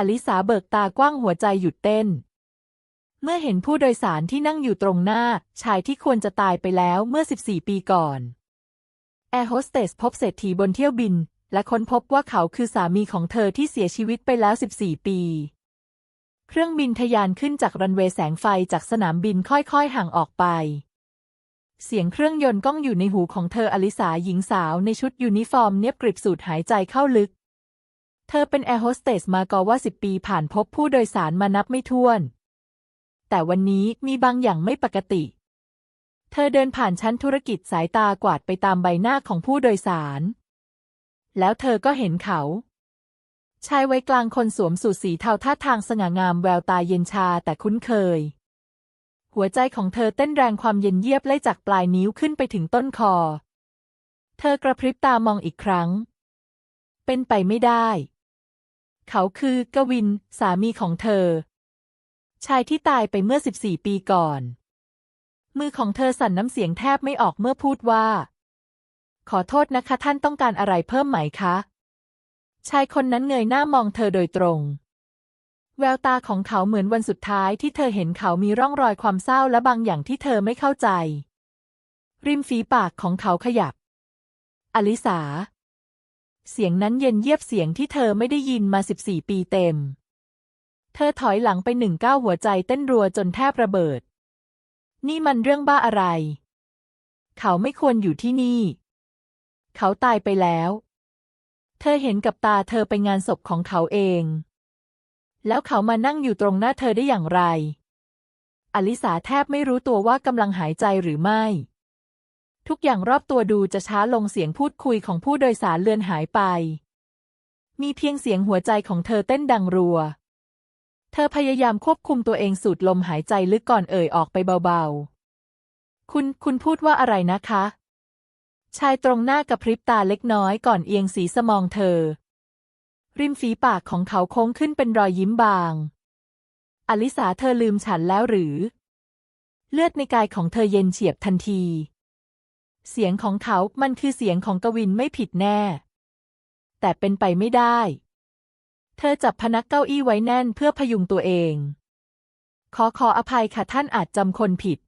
อลิสาเบิกตากว้างหัวใจหยุดเต้น เมื่อเห็นผู้โดยสารที่นั่งอยู่ตรงหน้า ชายที่ควรจะตายไปแล้วเมื่อ 14 ปีก่อนแอร์โฮสเตสพบเศรษฐีบนเที่ยวบิน และค้นพบว่าเขาคือสามีของเธอที่เสียชีวิตไปแล้ว 14 ปี เครื่องบินทะยานขึ้นจากรันเวย์แสงไฟจากสนามบินค่อยๆห่างออกไป เสียงเครื่องยนต์ก้องอยู่ในหูของเธออลิสาหญิงสาวในชุดยูนิฟอร์มเนียบกริบสูดหายใจเข้าลึก เธอเป็นแอร์โฮสเตสมากว่าสิบปีผ่านพบผู้โดยสารมานับไม่ถ้วน แต่วันนี้มีบางอย่างไม่ปกติ เธอเดินผ่านชั้นธุรกิจสายตากวาดไปตามใบหน้าของผู้โดยสาร แล้วเธอก็เห็นเขา ชายวัยกลางคนสวมสูทสีเทาท่าทางสง่างามแววตาเย็นชาแต่คุ้นเคย หัวใจของเธอเต้นแรงความเย็นเยียบไล่จากปลายนิ้วขึ้นไปถึงต้นคอ เธอกระพริบตามองอีกครั้งเป็นไปไม่ได้ เขาคือกวิน สามีของเธอ ชายที่ตายไปเมื่อ 14 ปีก่อน มือของเธอสั่นน้ำเสียงแทบไม่ออกเมื่อพูดว่า ขอโทษนะคะท่านต้องการอะไรเพิ่มไหมคะ ชายคนนั้นเงยหน้ามองเธอโดยตรง แววตาของเขาเหมือนวันสุดท้ายที่เธอเห็นเขามีร่องรอยความเศร้าและบางอย่างที่เธอไม่เข้าใจ ริมฝีปากของเขาขยับ อลิสา เสียงนั้นเย็นเยียบเสียงที่เธอไม่ได้ยินมาสิบสี่ปีเต็ม เธอถอยหลังไปหนึ่งก้าวหัวใจเต้นรัวจนแทบระเบิด นี่มันเรื่องบ้าอะไร เขาไม่ควรอยู่ที่นี่ เขาตายไปแล้ว เธอเห็นกับตาเธอไปงานศพของเขาเอง แล้วเขามานั่งอยู่ตรงหน้าเธอได้อย่างไร อลิสาแทบไม่รู้ตัวว่ากำลังหายใจหรือไม่ ทุกอย่างรอบตัวดูจะช้าลงเสียงพูดคุยของผู้โดยสารเลือนหายไป มีเพียงเสียงหัวใจของเธอเต้นดังรัว เธอพยายามควบคุมตัวเองสูดลมหายใจลึกก่อนเอ่ยออกไปเบาๆ คุณคุณพูดว่าอะไรนะคะ ชายตรงหน้ากระพริบตาเล็กน้อยก่อนเอียงสีสมองเธอ ริมฝีปากของเขาโค้งขึ้นเป็นรอยยิ้มบาง อลิสาเธอลืมฉันแล้วหรือ เลือดในกายของเธอเย็นเฉียบทันที เสียงของเขา มันคือเสียงของกวินไม่ผิดแน่ แต่เป็นไปไม่ได้ เธอจับพนักเก้าอี้ไว้แน่นเพื่อพยุงตัวเอง ขอขออภัยค่ะท่านอาจจำคนผิด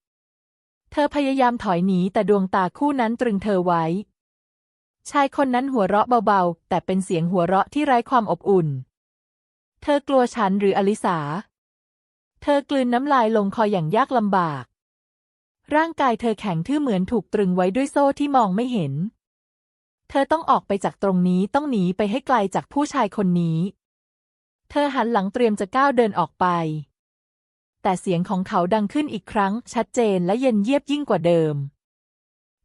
เธอพยายามถอยหนีแต่ดวงตาคู่นั้นตรึงเธอไว้ ชายคนนั้นหัวเราะเบาๆ แต่เป็นเสียงหัวเราะที่ไร้ความอบอุ่น เธอกลัวฉันหรืออลิสา เธอกลืนน้ำลายลงคออย่างยากลำบาก ร่างกายเธอแข็งทื่อเหมือนถูกตรึงไว้ด้วยโซ่ที่มองไม่เห็น เธอต้องออกไปจากตรงนี้ต้องหนีไปให้ไกลจากผู้ชายคนนี้ เธอหันหลังเตรียมจะก้าวเดินออกไป แต่เสียงของเขาดังขึ้นอีกครั้ง ชัดเจนและเย็นเยียบยิ่งกว่าเดิม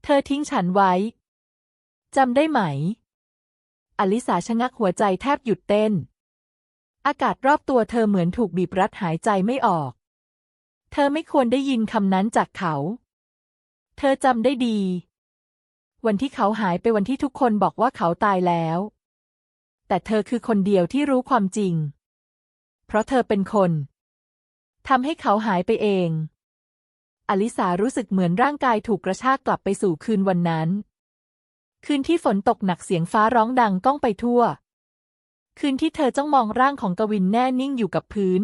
เธอทิ้งฉันไว้จำได้ไหม อลิสาชะงักหัวใจแทบหยุดเต้น อากาศรอบตัวเธอเหมือนถูกบีบรัดหายใจไม่ออก เธอไม่ควรได้ยินคำนั้นจากเขา เธอจำได้ดี วันที่เขาหายไปวันที่ทุกคนบอกว่าเขาตายแล้ว แต่เธอคือคนเดียวที่รู้ความจริง เพราะเธอเป็นคนทำให้เขาหายไปเอง อลิสารู้สึกเหมือนร่างกายถูกกระชากกลับไปสู่คืนวันนั้น คืนที่ฝนตกหนักเสียงฟ้าร้องดังก้องไปทั่ว คืนที่เธอจ้องมองร่างของกวินแน่นิ่งอยู่กับพื้น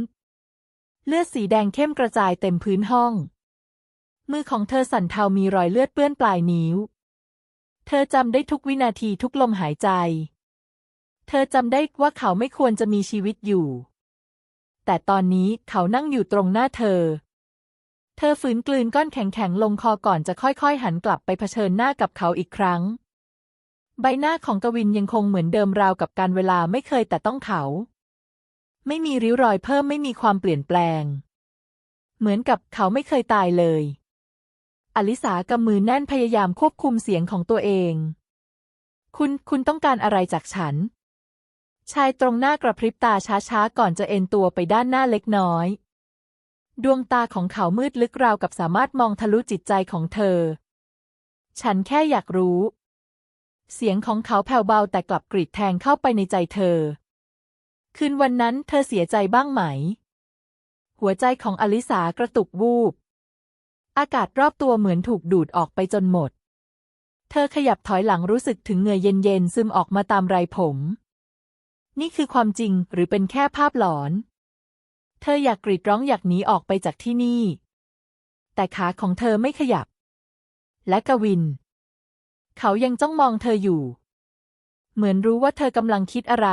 เลือดสีแดงเข้มกระจายเต็มพื้นห้อง มือของเธอสั่นเทามีรอยเลือดเปื้อนปลายนิ้ว เธอจำได้ทุกวินาทีทุกลมหายใจ เธอจำได้ว่าเขาไม่ควรจะมีชีวิตอยู่ แต่ตอนนี้เขานั่งอยู่ตรงหน้าเธอ เธอฝืนกลืนก้อนแข็งๆลงคอก่อนจะค่อยๆ หันกลับไปเผชิญหน้ากับเขาอีกครั้ง ใบหน้าของกวินยังคงเหมือนเดิมราวกับการเวลาไม่เคยแต่ต้องเขา ไม่มีริ้วรอยเพิ่มไม่มีความเปลี่ยนแปลง เหมือนกับเขาไม่เคยตายเลย อลิสากำมือแน่นพยายามควบคุมเสียงของตัวเอง คุณคุณต้องการอะไรจากฉัน ชายตรงหน้ากระพริบตาช้าๆ ก่อนจะเอ็นตัวไปด้านหน้าเล็กน้อย ดวงตาของเขามืดลึกราวกับสามารถมองทะลุจิตใจของเธอ ฉันแค่อยากรู้ เสียงของเขาแผ่วเบาแต่กลับกรีดแทงเข้าไปในใจเธอ คืนวันนั้นเธอเสียใจบ้างไหม หัวใจของอลิสากระตุกวูบ อากาศรอบตัวเหมือนถูกดูดออกไปจนหมด เธอขยับถอยหลังรู้สึกถึงเหงื่อเย็นๆซึมออกมาตามไรผม นี่คือความจริงหรือเป็นแค่ภาพหลอน เธออยากกรีดร้องอยากหนีออกไปจากที่นี่ แต่ขาของเธอไม่ขยับ และกวิน เขายังจ้องมองเธออยู่ เหมือนรู้ว่าเธอกำลังคิดอะไร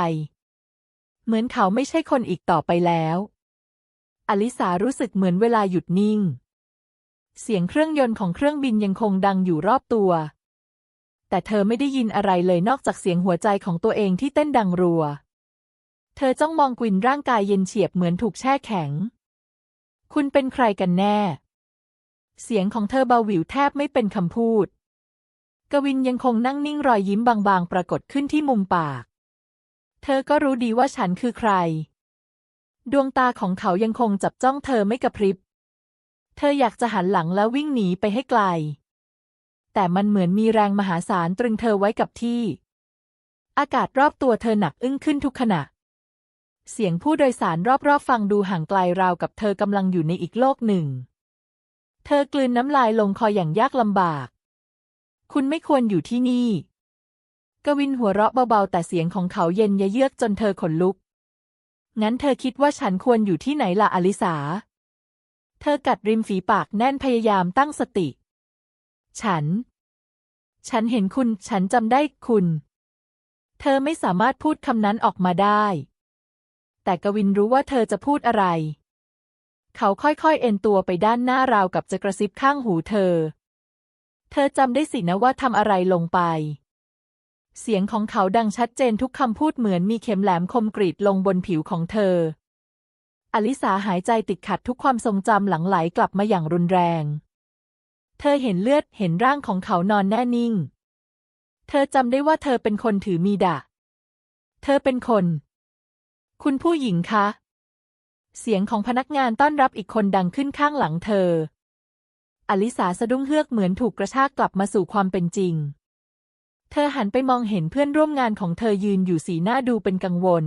เหมือนเขาไม่ใช่คนอีกต่อไปแล้ว อลิสารู้สึกเหมือนเวลาหยุดนิ่ง เสียงเครื่องยนต์ของเครื่องบินยังคงดังอยู่รอบตัว แต่เธอไม่ได้ยินอะไรเลยนอกจากเสียงหัวใจของตัวเองที่เต้นดังรัว เธอจ้องมองกวินร่างกายเย็นเฉียบเหมือนถูกแช่แข็ง คุณเป็นใครกันแน่ เสียงของเธอเบาหวิวแทบไม่เป็นคำพูด กวินยังคงนั่งนิ่งรอยยิ้มบางๆ ปรากฏขึ้นที่มุมปาก เธอก็รู้ดีว่าฉันคือใคร ดวงตาของเขายังคงจับจ้องเธอไม่กระพริบ เธออยากจะหันหลังแล้ววิ่งหนีไปให้ไกล แต่มันเหมือนมีแรงมหาศาลตรึงเธอไว้กับที่ อากาศรอบตัวเธอหนักอึ้งขึ้นทุกขณะ เสียงผู้โดยสารรอบๆฟังดูห่างไกลราวกับเธอกำลังอยู่ในอีกโลกหนึ่ง เธอกลืนน้ำลายลงคออย่างยากลำบาก คุณไม่ควรอยู่ที่นี่ กวินหัวเราะเบาๆ แต่เสียงของเขาเย็นยะเยือกจนเธอขนลุก งั้นเธอคิดว่าฉันควรอยู่ที่ไหนล่ะอลิสา เธอกัดริมฝีปากแน่นพยายามตั้งสติ ฉัน ฉันเห็นคุณ ฉันจำได้คุณ เธอไม่สามารถพูดคำนั้นออกมาได้ แต่กวินรู้ว่าเธอจะพูดอะไร เขาค่อยๆ เอ็นตัวไปด้านหน้าราวกับจะกระซิบข้างหูเธอ เธอจำได้สินะว่าทำอะไรลงไป เสียงของเขาดังชัดเจนทุกคำพูดเหมือนมีเข็มแหลมคมกรีดลงบนผิวของเธอ อลิสาหายใจติดขัดทุกความทรงจำหลังไหลกลับมาอย่างรุนแรง เธอเห็นเลือดเห็นร่างของเขานอนแน่นิ่ง เธอจำได้ว่าเธอเป็นคนถือมีดะ เธอเป็นคน คุณผู้หญิงคะ เสียงของพนักงานต้อนรับอีกคนดังขึ้นข้างหลังเธอ อลิสาสะดุ้งเฮือกเหมือนถูกกระชากกลับมาสู่ความเป็นจริง เธอหันไปมองเห็นเพื่อนร่วมงานของเธอยืนอยู่สีหน้าดูเป็นกังวล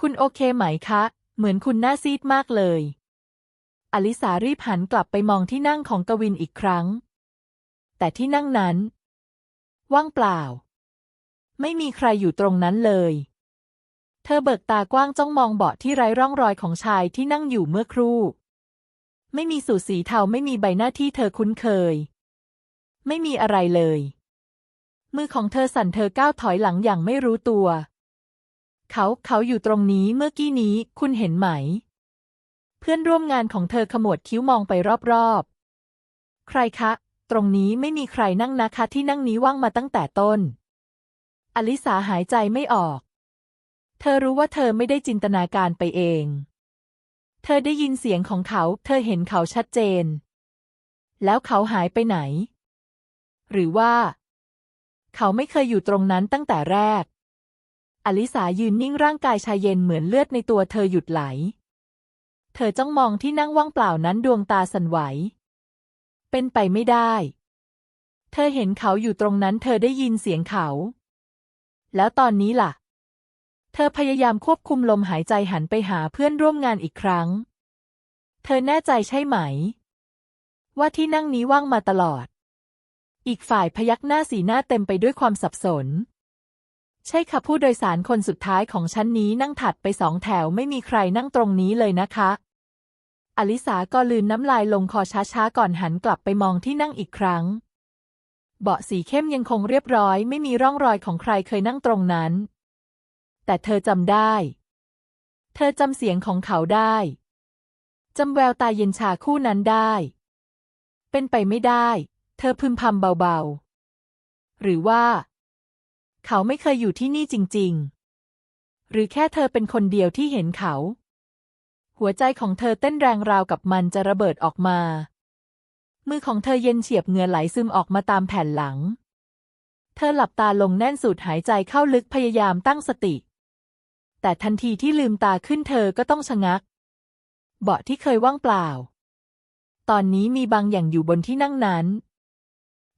คุณโอเคไหมคะ เหมือนคุณหน้าซีดมากเลย อลิสารีบหันกลับไปมองที่นั่งของกวินอีกครั้ง แต่ที่นั่งนั้น ว่างเปล่า ไม่มีใครอยู่ตรงนั้นเลย เธอเบิกตากว้างจ้องมองเบาะที่ไร้ร่องรอยของชายที่นั่งอยู่เมื่อครู่ ไม่มีสูทสีเทาไม่มีใบหน้าที่เธอคุ้นเคย ไม่มีอะไรเลย มือของเธอสั่นเธอก้าวถอยหลังอย่างไม่รู้ตัว เขาเขาอยู่ตรงนี้เมื่อกี้นี้คุณเห็นไหม เพื่อนร่วมงานของเธอขมวดคิ้วมองไปรอบๆ ใครคะ ตรงนี้ไม่มีใครนั่งนะคะที่นั่งนี้ว่างมาตั้งแต่ต้น อลิสาหายใจไม่ออก เธอรู้ว่าเธอไม่ได้จินตนาการไปเอง เธอได้ยินเสียงของเขา เธอเห็นเขาชัดเจน แล้วเขาหายไปไหน หรือว่า เขาไม่เคยอยู่ตรงนั้นตั้งแต่แรก อลิสายืนนิ่งร่างกายชายเย็นเหมือนเลือดในตัวเธอหยุดไหล เธอจ้องมองที่นั่งว่างเปล่านั้นดวงตาสั่นไหว เป็นไปไม่ได้ เธอเห็นเขาอยู่ตรงนั้นเธอได้ยินเสียงเขา แล้วตอนนี้ล่ะ เธอพยายามควบคุมลมหายใจหันไปหาเพื่อนร่วมงานอีกครั้ง เธอแน่ใจใช่ไหม ว่าที่นั่งนี้ว่างมาตลอด อีกฝ่ายพยักหน้าสีหน้าเต็มไปด้วยความสับสน ใช่ค่ะผู้โดยสารคนสุดท้ายของชั้นนี้นั่งถัดไปสองแถวไม่มีใครนั่งตรงนี้เลยนะคะ อลิสาก็ลืนน้ำลายลงคอช้าๆก่อนหันกลับไปมองที่นั่งอีกครั้ง เบาะสีเข้มยังคงเรียบร้อย ไม่มีร่องรอยของใครเคยนั่งตรงนั้น แต่เธอจำได้ เธอจำเสียงของเขาได้จำแววตาเย็นชาคู่นั้นได้ เป็นไปไม่ได้ เธอพึมพำเบาๆ หรือว่า เขาไม่เคยอยู่ที่นี่จริง ๆ หรือแค่เธอเป็นคนเดียวที่เห็นเขา หัวใจของเธอเต้นแรงราวกับมันจะระเบิดออกมา มือของเธอเย็นเฉียบเหงื่อไหลซึมออกมาตามแผ่นหลัง เธอหลับตาลงแน่นสูดหายใจเข้าลึกพยายามตั้งสติ แต่ทันทีที่ลืมตาขึ้นเธอก็ต้องชะงัก เบาะที่เคยว่างเปล่า ตอนนี้มีบางอย่างอยู่บนที่นั่งนั้น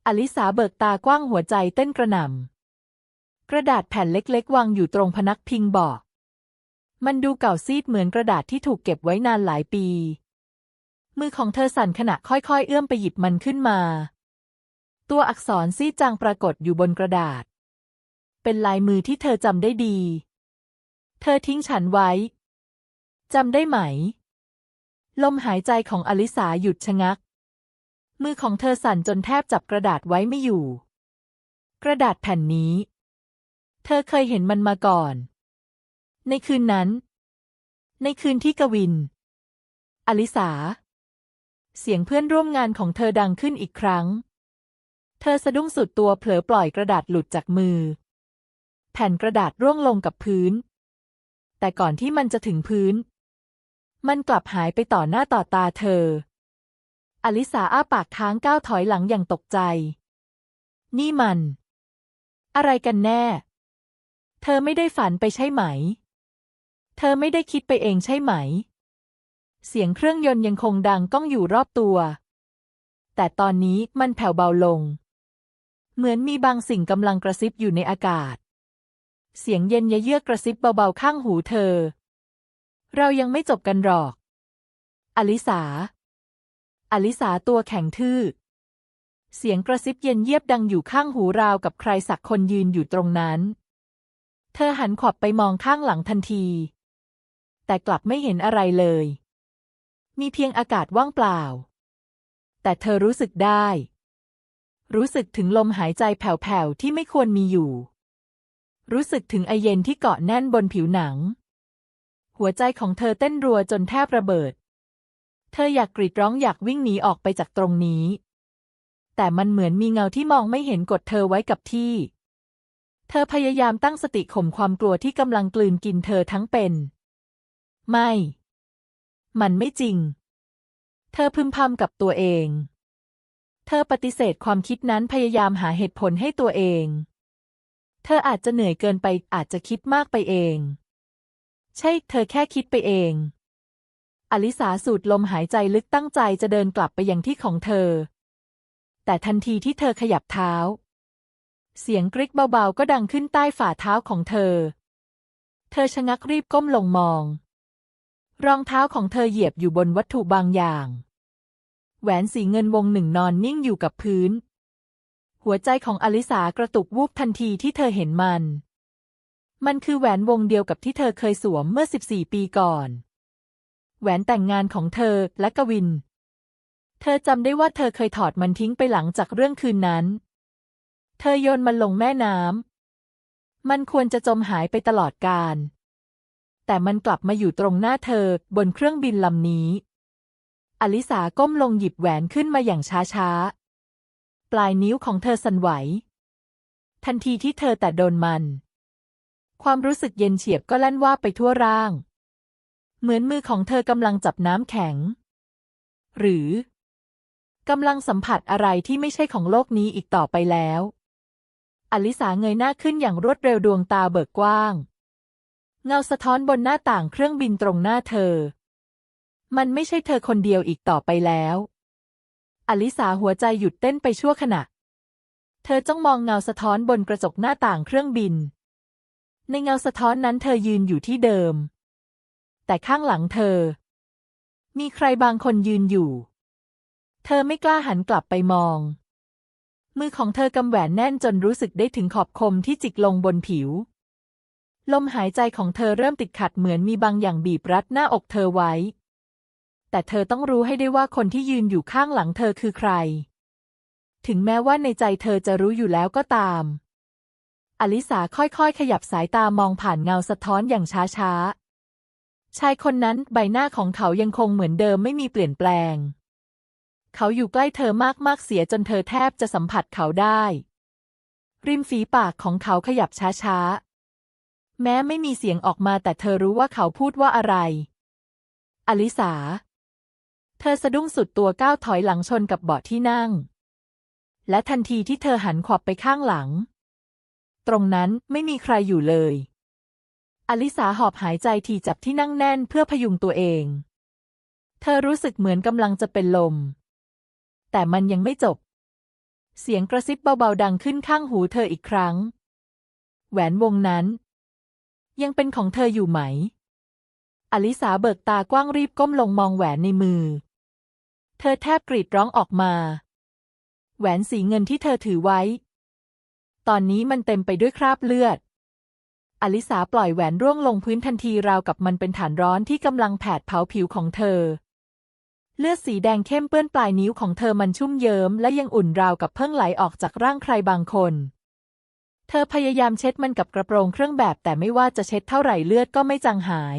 อลิสาเบิกตากว้างหัวใจเต้นกระหน่ำ กระดาษแผ่นเล็กๆ วางอยู่ตรงพนักพิงบาะมันดูเก่าซีดเหมือนกระดาษที่ถูกเก็บไว้นานหลายปี มือของเธอสั่นขณะค่อยๆ เอื้อมไปหยิบมันขึ้นมา ตัวอักษรซีดจางปรากฏอยู่บนกระดาษ เป็นลายมือที่เธอจำได้ดี เธอทิ้งฉันไว้ จำได้ไหม ลมหายใจของอลิสาหยุดชะงัก มือของเธอสั่นจนแทบจับกระดาษไว้ไม่อยู่ กระดาษแผ่นนี้ เธอเคยเห็นมันมาก่อน ในคืนนั้น ในคืนที่กวิน อลิสา เสียงเพื่อนร่วมงานของเธอดังขึ้นอีกครั้ง เธอสะดุ้งสุดตัวเผลอปล่อยกระดาษหลุดจากมือ แผ่นกระดาษร่วงลงกับพื้น แต่ก่อนที่มันจะถึงพื้น มันกลับหายไปต่อหน้าต่อตาเธอ อลิสาอ้าปากค้างก้าวถอยหลังอย่างตกใจ นี่มัน อะไรกันแน่ เธอไม่ได้ฝันไปใช่ไหม เธอไม่ได้คิดไปเองใช่ไหม เสียงเครื่องยนต์ยังคงดังก้องอยู่รอบตัว แต่ตอนนี้มันแผ่วเบาลง เหมือนมีบางสิ่งกำลังกระซิบอยู่ในอากาศ เสียงเย็นเยือกกระซิบเบาๆข้างหูเธอ เรายังไม่จบกันหรอก อลิสา อลิสาตัวแข็งทื่อ เสียงกระซิบเย็นเยียบดังอยู่ข้างหูราวกับใครสักคนยืนอยู่ตรงนั้น เธอหันขวับไปมองข้างหลังทันที แต่กลับไม่เห็นอะไรเลย มีเพียงอากาศว่างเปล่า แต่เธอรู้สึกได้ รู้สึกถึงลมหายใจแผ่วๆที่ไม่ควรมีอยู่ รู้สึกถึงไอเย็นที่เกาะแน่นบนผิวหนัง หัวใจของเธอเต้นรัวจนแทบระเบิด เธออยากกรีดร้องอยากวิ่งหนีออกไปจากตรงนี้ แต่มันเหมือนมีเงาที่มองไม่เห็นกดเธอไว้กับที่ เธอพยายามตั้งสติข่มความกลัวที่กำลังกลืนกินเธอทั้งเป็น ไม่ มันไม่จริง เธอพึมพำกับตัวเอง เธอปฏิเสธความคิดนั้นพยายามหาเหตุผลให้ตัวเอง เธออาจจะเหนื่อยเกินไปอาจจะคิดมากไปเอง ใช่ เธอแค่คิดไปเอง อลิสาสูดลมหายใจลึกตั้งใจจะเดินกลับไปยังที่ของเธอ แต่ทันทีที่เธอขยับเท้า เสียงกริกเบาๆก็ดังขึ้นใต้ฝ่าเท้าของเธอ เธอชะงักรีบก้มลงมอง รองเท้าของเธอเหยียบอยู่บนวัตถุบางอย่าง แหวนสีเงินวงหนึ่งนอนนิ่งอยู่กับพื้น หัวใจของอลิสากระตุกวูบทันทีที่เธอเห็นมัน มันคือแหวนวงเดียวกับที่เธอเคยสวมเมื่อ 14 ปีก่อน แหวนแต่งงานของเธอและกวิน เธอจำได้ว่าเธอเคยถอดมันทิ้งไปหลังจากเรื่องคืนนั้น เธอโยนมันลงแม่น้ำ มันควรจะจมหายไปตลอดกาลแต่มันกลับมาอยู่ตรงหน้าเธอบนเครื่องบินลำนี้ อลิสาก้มลงหยิบแหวนขึ้นมาอย่างช้าๆ ปลายนิ้วของเธอสั่นไหว ทันทีที่เธอแตะโดนมัน ความรู้สึกเย็นเฉียบก็แล่นว่าไปทั่วร่าง เหมือนมือของเธอกำลังจับน้ำแข็ง หรือกำลังสัมผัสอะไรที่ไม่ใช่ของโลกนี้อีกต่อไปแล้ว อลิสาเงยหน้าขึ้นอย่างรวดเร็วดวงตาเบิกกว้าง เงาสะท้อนบนหน้าต่างเครื่องบินตรงหน้าเธอ มันไม่ใช่เธอคนเดียวอีกต่อไปแล้ว อลิสาหัวใจหยุดเต้นไปชั่วขณะ เธอจ้องมองเงาสะท้อนบนกระจกหน้าต่างเครื่องบิน ในเงาสะท้อนนั้นเธอยืนอยู่ที่เดิม แต่ข้างหลังเธอ มีใครบางคนยืนอยู่ เธอไม่กล้าหันกลับไปมอง มือของเธอกำแหวนแน่นจนรู้สึกได้ถึงขอบคมที่จิกลงบนผิว ลมหายใจของเธอเริ่มติดขัดเหมือนมีบางอย่างบีบรัดหน้าอกเธอไว้ แต่เธอต้องรู้ให้ได้ว่าคนที่ยืนอยู่ข้างหลังเธอคือใคร ถึงแม้ว่าในใจเธอจะรู้อยู่แล้วก็ตามอลิสาค่อยๆ ขยับสายตามองผ่านเงาสะท้อนอย่างช้าๆ ชายคนนั้นใบหน้าของเขายังคงเหมือนเดิมไม่มีเปลี่ยนแปลง เขาอยู่ใกล้เธอมากๆเสียจนเธอแทบจะสัมผัสเขาได้ ริมฝีปากของเขาขยับช้าๆ แม้ไม่มีเสียงออกมาแต่เธอรู้ว่าเขาพูดว่าอะไร อลิสา เธอสะดุ้งสุดตัวก้าวถอยหลังชนกับเบาะที่นั่ง และทันทีที่เธอหันขวับไปข้างหลัง ตรงนั้นไม่มีใครอยู่เลย อลิสาหอบหายใจทีจับที่นั่งแน่นเพื่อพยุงตัวเอง เธอรู้สึกเหมือนกำลังจะเป็นลม แต่มันยังไม่จบ เสียงกระซิบเบาๆดังขึ้นข้างหูเธออีกครั้ง แหวนวงนั้น ยังเป็นของเธออยู่ไหม อลิสาเบิกตากว้างรีบก้มลงมองแหวนในมือ เธอแทบกรีดร้องออกมา แหวนสีเงินที่เธอถือไว้ ตอนนี้มันเต็มไปด้วยคราบเลือด อลิสาปล่อยแหวนร่วงลงพื้นทันทีราวกับมันเป็นฐานร้อนที่กำลังแผดเผาผิวของเธอ เลือดสีแดงเข้มเปื้อนปลายนิ้วของเธอมันชุ่มเยิ้มและยังอุ่นราวกับเพิ่งไหลออกจากร่างใครบางคน เธอพยายามเช็ดมันกับกระโปรงเครื่องแบบแต่ไม่ว่าจะเช็ดเท่าไหร่เลือดก็ไม่จางหาย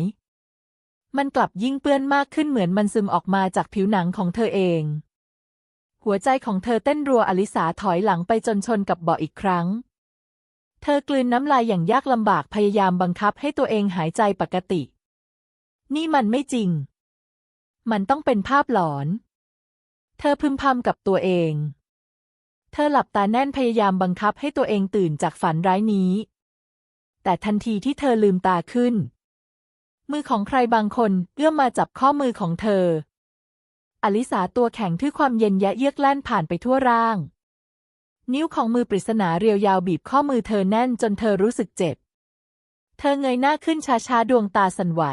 มันกลับยิ่งเปื้อนมากขึ้นเหมือนมันซึมออกมาจากผิวหนังของเธอเอง หัวใจของเธอเต้นรัวอลิสาถอยหลังไปจนชนกับเบาะอีกครั้ง เธอกลืนน้ำลายอย่างยากลำบากพยายามบังคับให้ตัวเองหายใจปกติ นี่มันไม่จริง มันต้องเป็นภาพหลอน เธอพึมพำกับตัวเอง เธอหลับตาแน่นพยายามบังคับให้ตัวเองตื่นจากฝันร้ายนี้ แต่ทันทีที่เธอลืมตาขึ้น มือของใครบางคนเอื้อมมาจับข้อมือของเธอ อลิสาตัวแข็งที่อความเย็นแยะเยือกแล่นผ่านไปทั่วร่าง นิ้วของมือปริศนาเรียวยาวบีบข้อมือเธอแน่นจนเธอรู้สึกเจ็บ เธอเงยหน้าขึ้นช้าๆ ดวงตาสั่นไหว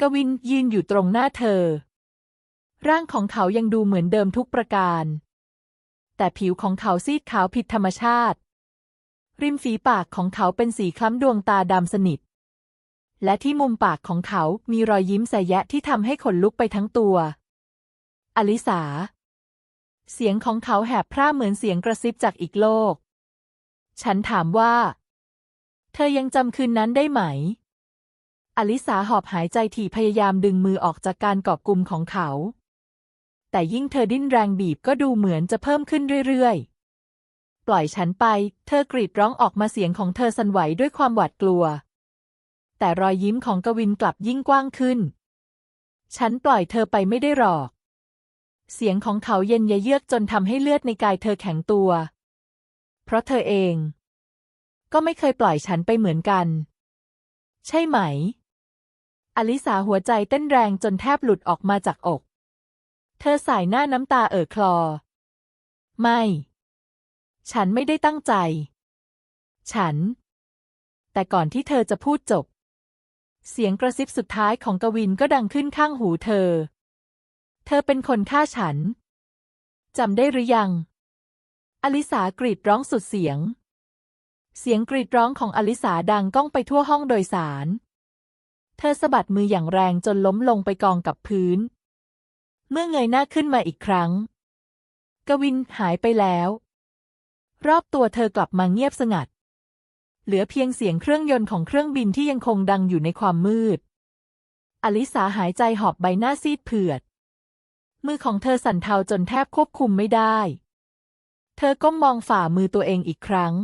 กวินยืนอยู่ตรงหน้าเธอ ร่างของเขายังดูเหมือนเดิมทุกประการ แต่ผิวของเขาซีดขาวผิดธรรมชาติ ริมฝีปากของเขาเป็นสีคล้ำดวงตาดำสนิท และที่มุมปากของเขามีรอยยิ้มแสยะที่ทำให้ขนลุกไปทั้งตัว อลิสา เสียงของเขาแหบพร่าเหมือนเสียงกระซิบจากอีกโลก ฉันถามว่า เธอยังจำคืนนั้นได้ไหม อลิสาหอบหายใจถี่พยายามดึงมือออกจากการกาะกลุ่มของเขา แต่ยิ่งเธอดิ้นแรงบีบก็ดูเหมือนจะเพิ่มขึ้นเรื่อยๆ ปล่อยฉันไป เธอกรีดร้องออกมาเสียงของเธอสั่นไหวด้วยความหวาดกลัว แต่รอยยิ้มของกวินกลับยิ่งกว้างขึ้น ฉันปล่อยเธอไปไม่ได้หรอก เสียงของเขาเย็นยะเยือกจนทำให้เลือดในกายเธอแข็งตัว เพราะเธอเอง ก็ไม่เคยปล่อยฉันไปเหมือนกัน ใช่ไหม อลิสาหัวใจเต้นแรงจนแทบหลุดออกมาจากอก เธอสายหน้าน้ำตาเอ่อคลอ ไม่ ฉันไม่ได้ตั้งใจ ฉัน แต่ก่อนที่เธอจะพูดจบ เสียงกระซิบสุดท้ายของกวินก็ดังขึ้นข้างหูเธอ เธอเป็นคนฆ่าฉัน จำได้หรือยัง อลิสากรีดร้องสุดเสียง เสียงกรีดร้องของอลิสาดังก้องไปทั่วห้องโดยสาร เธอสะบัดมืออย่างแรงจนล้มลงไปกองกับพื้น เมื่อเงยหน้าขึ้นมาอีกครั้ง กวินหายไปแล้ว รอบตัวเธอกลับมาเงียบสงัด เหลือเพียงเสียงเครื่องยนต์ของเครื่องบินที่ยังคงดังอยู่ในความมืด อลิสาหายใจหอบใบหน้าซีดเผือด มือของเธอสั่นเทาจนแทบควบคุมไม่ได้ เธอก้มมองฝ่ามือตัวเองอีกครั้ง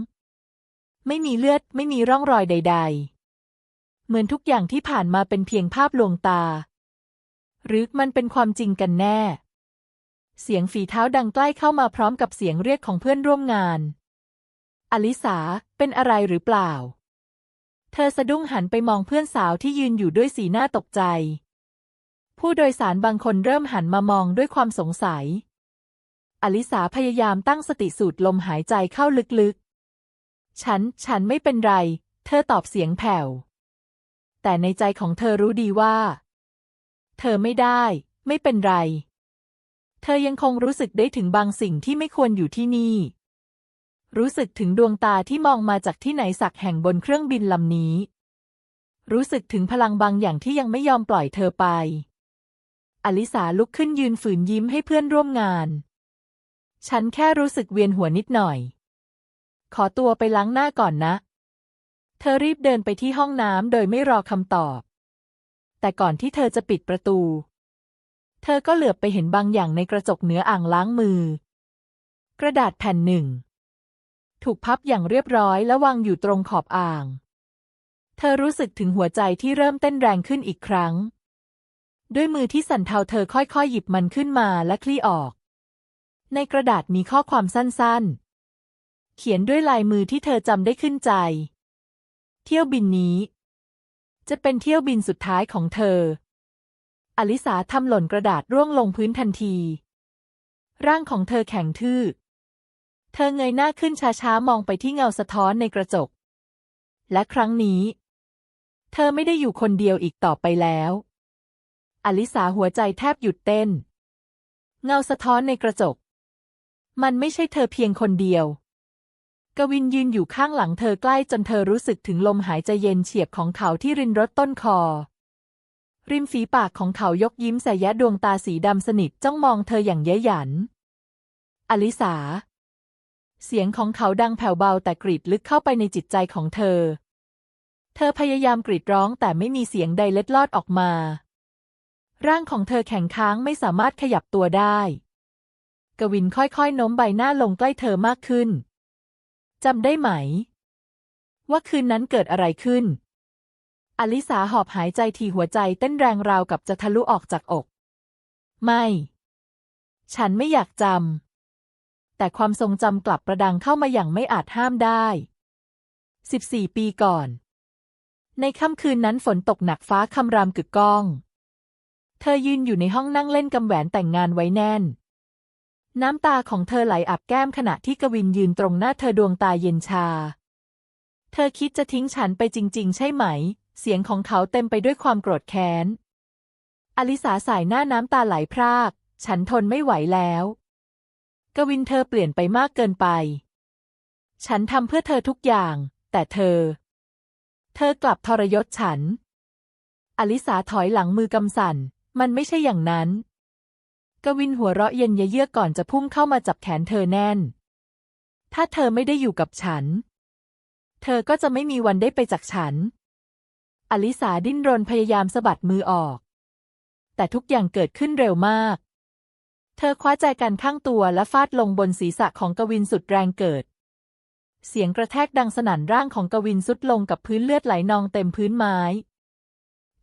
ไม่มีเลือดไม่มีร่องรอยใด ๆ เหมือนทุกอย่างที่ผ่านมาเป็นเพียงภาพลวงตา หรือมันเป็นความจริงกันแน่ เสียงฝีเท้าดังใกล้เข้ามาพร้อมกับเสียงเรียกของเพื่อนร่วมงาน อลิสาเป็นอะไรหรือเปล่า เธอสะดุ้งหันไปมองเพื่อนสาวที่ยืนอยู่ด้วยสีหน้าตกใจ ผู้โดยสารบางคนเริ่มหันมามองด้วยความสงสัย อลิสาพยายามตั้งสติสูดลมหายใจเข้าลึกๆ ฉัน ฉันไม่เป็นไร เธอตอบเสียงแผ่ว แต่ในใจของเธอรู้ดีว่า เธอไม่ได้ ไม่เป็นไร เธอยังคงรู้สึกได้ถึงบางสิ่งที่ไม่ควรอยู่ที่นี่ รู้สึกถึงดวงตาที่มองมาจากที่ไหนสักแห่งบนเครื่องบินลำนี้ รู้สึกถึงพลังบางอย่างที่ยังไม่ยอมปล่อยเธอไป อลิสาลุกขึ้นยืนฝืนยิ้มให้เพื่อนร่วมงาน ฉันแค่รู้สึกเวียนหัวนิดหน่อย ขอตัวไปล้างหน้าก่อนนะ เธอรีบเดินไปที่ห้องน้ำโดยไม่รอคำตอบ แต่ก่อนที่เธอจะปิดประตู เธอก็เหลือบไปเห็นบางอย่างในกระจกเหนืออ่างล้างมือ กระดาษแผ่นหนึ่ง ถูกพับอย่างเรียบร้อยและวางอยู่ตรงขอบอ่าง เธอรู้สึกถึงหัวใจที่เริ่มเต้นแรงขึ้นอีกครั้ง ด้วยมือที่สั่นเทาเธอค่อยๆ หยิบมันขึ้นมาและคลี่ออก ในกระดาษมีข้อความสั้นๆ เขียนด้วยลายมือที่เธอจำได้ขึ้นใจ เที่ยวบินนี้ จะเป็นเที่ยวบินสุดท้ายของเธอ อลิสาทำหล่นกระดาษร่วงลงพื้นทันที ร่างของเธอแข็งทื่อ เธอเงยหน้าขึ้นช้าๆ มองไปที่เงาสะท้อนในกระจก และครั้งนี้ เธอไม่ได้อยู่คนเดียวอีกต่อไปแล้ว อลิสาหัวใจแทบหยุดเต้น เงาสะท้อนในกระจก มันไม่ใช่เธอเพียงคนเดียว กวินยืนอยู่ข้างหลังเธอใกล้จนเธอรู้สึกถึงลมหายใจเย็นเฉียบของเขาที่รินรถต้นคอ ริมฝีปากของเขายกยิ้มใส่แยะดวงตาสีดำสนิทจ้องมองเธออย่างเย้ยหยัน อลิสา เสียงของเขาดังแผ่วเบาแต่กรีดลึกเข้าไปในจิตใจของเธอ เธอพยายามกรีดร้องแต่ไม่มีเสียงใดเล็ดลอดออกมา ร่างของเธอแข็งค้างไม่สามารถขยับตัวได้ กวินค่อยๆโน้มใบหน้าลงใกล้เธอมากขึ้น จำได้ไหม ว่าคืนนั้นเกิดอะไรขึ้น อลิสาหอบหายใจทีหัวใจเต้นแรงราวกับจะทะลุออกจากอก ไม่ ฉันไม่อยากจำ แต่ความทรงจำกลับประดังเข้ามาอย่างไม่อาจห้ามได้ 14 ปีก่อน ในค่ำคืนนั้นฝนตกหนักฟ้าคำรามกึกก้อง เธอยืนอยู่ในห้องนั่งเล่นกำแหวนแต่งงานไว้แน่น น้ำตาของเธอไหลอาบแก้มขณะที่กวินยืนตรงหน้าเธอดวงตาเย็นชา เธอคิดจะทิ้งฉันไปจริง ๆ ใช่ไหม เสียงของเขาเต็มไปด้วยความโกรธแค้น อลิสาสายหน้าน้ำตาไหลพราก ฉันทนไม่ไหวแล้ว กวินเธอเปลี่ยนไปมากเกินไป ฉันทำเพื่อเธอทุกอย่าง แต่เธอ เธอกลับทรยศฉัน อลิสาถอยหลังมือกำสั่น มันไม่ใช่อย่างนั้น กวินหัวเราะเย็นเยือกก่อนจะพุ่งเข้ามาจับแขนเธอแน่น ถ้าเธอไม่ได้อยู่กับฉัน เธอก็จะไม่มีวันได้ไปจากฉัน อลิสาดิ้นรนพยายามสะบัดมือออก แต่ทุกอย่างเกิดขึ้นเร็วมาก เธอคว้าใจกันข้างตัวและฟาดลงบนศีรษะของกวินสุดแรงเกิด เสียงกระแทกดังสนั่นร่างของกวินสุดลงกับพื้นเลือดไหลนองเต็มพื้นไม้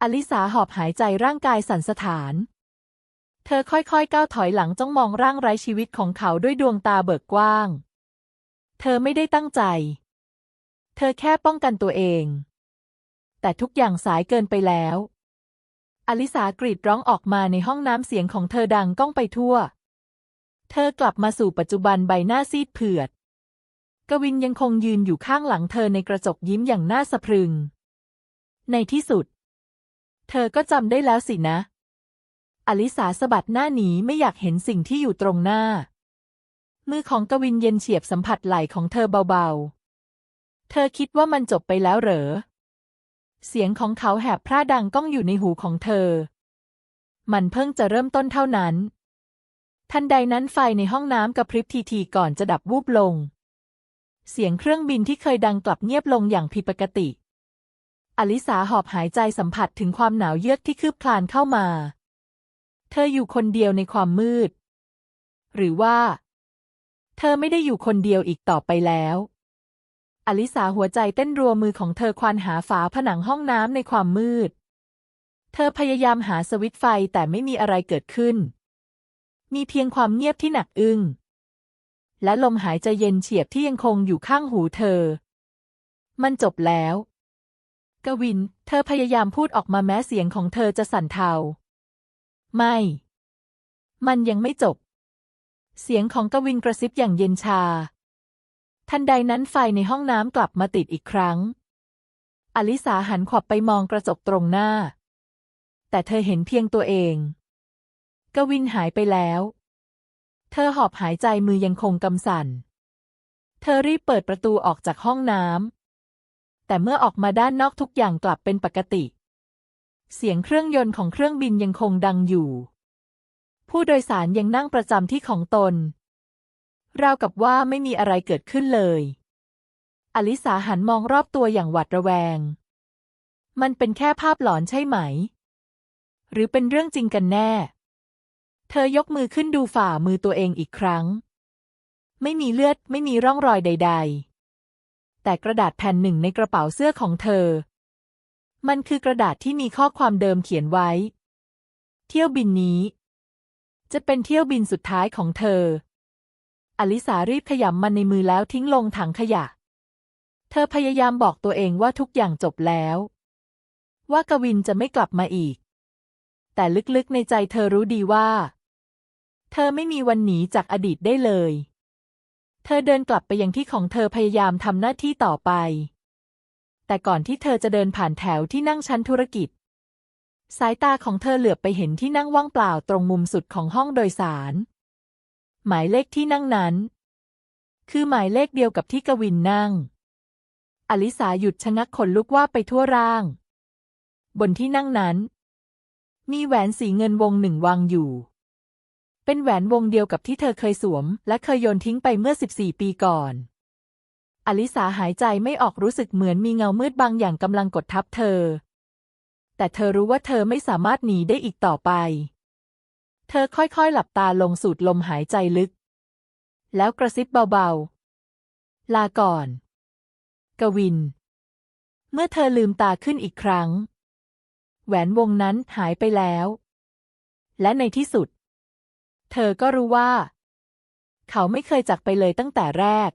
อลิสาหอบหายใจร่างกายสั่นสะท้าน เธอค่อยๆ ก้าวถอยหลังจ้องมองร่างไร้ชีวิตของเขาด้วยดวงตาเบิกกว้าง เธอไม่ได้ตั้งใจ เธอแค่ป้องกันตัวเอง แต่ทุกอย่างสายเกินไปแล้ว อลิสากรีดร้องออกมาในห้องน้ำเสียงของเธอดังก้องไปทั่ว เธอกลับมาสู่ปัจจุบันใบหน้าซีดเผือด กวินยังคงยืนอยู่ข้างหลังเธอในกระจกยิ้มอย่างน่าสะพรึง ในที่สุด เธอก็จำได้แล้วสินะ อลิสาสะบัดหน้าหนีไม่อยากเห็นสิ่งที่อยู่ตรงหน้า มือของกวินเย็นเฉียบสัมผัสไหล่ของเธอเบาๆ เธอคิดว่ามันจบไปแล้วเหรอ เสียงของเขาแหบพร่าดังก้องอยู่ในหูของเธอ มันเพิ่งจะเริ่มต้นเท่านั้น ทันใดนั้นไฟในห้องน้ำกระพริบทีๆก่อนจะดับวูบลง เสียงเครื่องบินที่เคยดังกลับเงียบลงอย่างผิดปกติ อลิสาหอบหายใจสัมผัสถึงความหนาวเยือกที่คืบคลานเข้ามา เธออยู่คนเดียวในความมืด หรือว่า เธอไม่ได้อยู่คนเดียวอีกต่อไปแล้ว อลิสาหัวใจเต้นรัวมือของเธอควานหาฝาผนังห้องน้ำในความมืด เธอพยายามหาสวิตไฟแต่ไม่มีอะไรเกิดขึ้น มีเพียงความเงียบที่หนักอึ้ง และลมหายใจเย็นเฉียบที่ยังคงอยู่ข้างหูเธอ มันจบแล้ว กวิน เธอพยายามพูดออกมาแม้เสียงของเธอจะสั่นเทา ไม่ มันยังไม่จบ เสียงของกวินกระซิบอย่างเย็นชา ทันใดนั้นไฟในห้องน้ำกลับมาติดอีกครั้ง อลิสาหันขวับไปมองกระจกตรงหน้า แต่เธอเห็นเพียงตัวเอง กวินหายไปแล้ว เธอหอบหายใจมือยังคงกำสั่น เธอรีบเปิดประตูออกจากห้องน้ำ แต่เมื่อออกมาด้านนอกทุกอย่างกลับเป็นปกติ เสียงเครื่องยนต์ของเครื่องบินยังคงดังอยู่ ผู้โดยสารยังนั่งประจำที่ของตน ราวกับว่าไม่มีอะไรเกิดขึ้นเลย อลิสาหันมองรอบตัวอย่างหวาดระแวง มันเป็นแค่ภาพหลอนใช่ไหม หรือเป็นเรื่องจริงกันแน่ เธอยกมือขึ้นดูฝ่ามือตัวเองอีกครั้ง ไม่มีเลือดไม่มีร่องรอยใด ๆ แต่กระดาษแผ่นหนึ่งในกระเป๋าเสื้อของเธอ มันคือกระดาษที่มีข้อความเดิมเขียนไว้ เที่ยวบินนี้ จะเป็นเที่ยวบินสุดท้ายของเธอ อลิสารีบขยำมันในมือแล้วทิ้งลงถังขยะ เธอพยายามบอกตัวเองว่าทุกอย่างจบแล้ว ว่ากวินจะไม่กลับมาอีก แต่ลึกๆในใจเธอรู้ดีว่า เธอไม่มีวันหนีจากอดีตได้เลย เธอเดินกลับไปยังที่ของเธอพยายามทำหน้าที่ต่อไป แต่ก่อนที่เธอจะเดินผ่านแถวที่นั่งชั้นธุรกิจ สายตาของเธอเหลือบไปเห็นที่นั่งว่างเปล่าตรงมุมสุดของห้องโดยสาร หมายเลขที่นั่งนั้น คือหมายเลขเดียวกับที่กวินนั่ง อลิสาหยุดชะงักขนลุกว่าไปทั่วร่าง บนที่นั่งนั้น มีแหวนสีเงินวงหนึ่งวางอยู่ เป็นแหวนวงเดียวกับที่เธอเคยสวม และเคยโยนทิ้งไปเมื่อ 14 ปีก่อน อลิสาหายใจไม่ออกรู้สึกเหมือนมีเงามืดบางอย่างกำลังกดทับเธอ แต่เธอรู้ว่าเธอไม่สามารถหนีได้อีกต่อไป เธอค่อยๆหลับตาลงสูดลมหายใจลึก แล้วกระซิบเบาๆ ลาก่อน กวิน เมื่อเธอลืมตาขึ้นอีกครั้ง แหวนวงนั้นหายไปแล้ว และในที่สุด เธอก็รู้ว่า เขาไม่เคยจากไปเลยตั้งแต่แรก